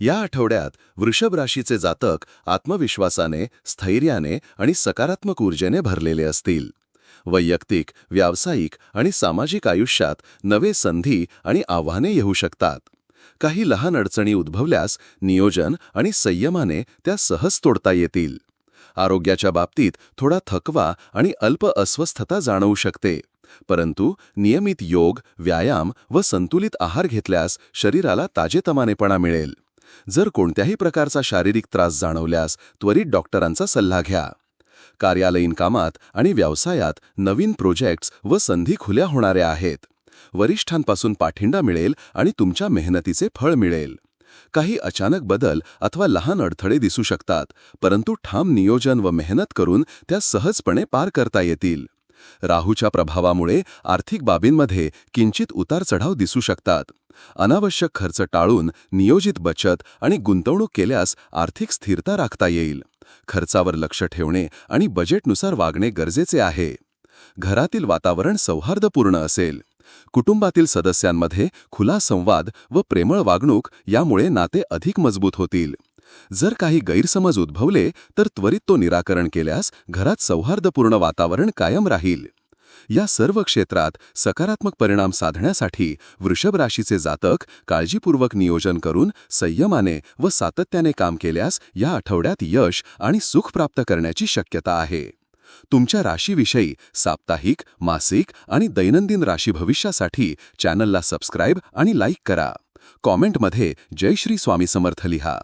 या आठवड्यात वृषभ राशीचे जातक आत्मविश्वासाने स्थैर्याने आणि सकारात्मक ऊर्जेने भरलेले असतील. वैयक्तिक व्यावसायिक आणि सामाजिक आयुष्यात नवे संधी आणि आव्हाने येऊ शकतात. काही लहान अडचणी उद्भवल्यास नियोजन आणि संयमाने त्या सहज तोडता येतील. आरोग्याच्या बाबतीत थोडा थकवा आणि अल्प अस्वस्थता जाणवू शकते. परंतु नियमित योग व्यायाम व संतुलित आहार घेतल्यास शरीराला ताजेतमानेपणा मिळेल. जर कोणत्याही प्रकारचा शारीरिक त्रास जाणवल्यास त्वरित डॉक्टरांचा सल्ला घ्या. कार्यालयीन कामात आणि व्यवसायात नवीन प्रोजेक्ट्स व संधी खुल्या होणाऱ्या आहेत. वरिष्ठांपासून पाठिंबा मिळेल आणि तुमच्या मेहनतीचे फळ मिळेल. काही अचानक बदल अथवा लहान अडथळे दिसू शकतात परंतु ठाम नियोजन व मेहनत करून त्या सहजपणे पार करता येतील. राहूच्या प्रभावामुळे आर्थिक बाबींमध्ये किंचित उतार चढाव दिसू शकतात. अनावश्यक खर्च टाळून नियोजित बचत आणि गुंतवणूक केल्यास आर्थिक स्थिरता राखता येईल. खर्चावर लक्ष ठेवणे आणि बजेटनुसार वागणे गरजेचे आहे. घरातील वातावरण सौहार्दपूर्ण असेल. कुटुंबातील सदस्यांमध्ये खुला संवाद व प्रेमळ वागणूक यामुळे नाते अधिक मजबूत होतील. जर काही गैरसमज उद्भवले तर त्वरित तो निराकरण केल्यास घरात सौहार्दपूर्ण वातावरण कायम राहील. या सर्व क्षेत्रात सकारात्मक परिणाम साधण्यासाठी वृषभ राशीचे जातक काळजीपूर्वक नियोजन करून संयमाने व सातत्याने काम केल्यास या आठवड्यात यश आणि सुख प्राप्त करण्याची शक्यता आहे. तुमच्या राशीविषयी साप्ताहिक मासिक आणि दैनंदिन राशी भविष्यासाठी चॅनलला सबस्क्राईब आणि लाईक करा. कॉमेंटमध्ये जय श्री स्वामी समर्थ लिहा.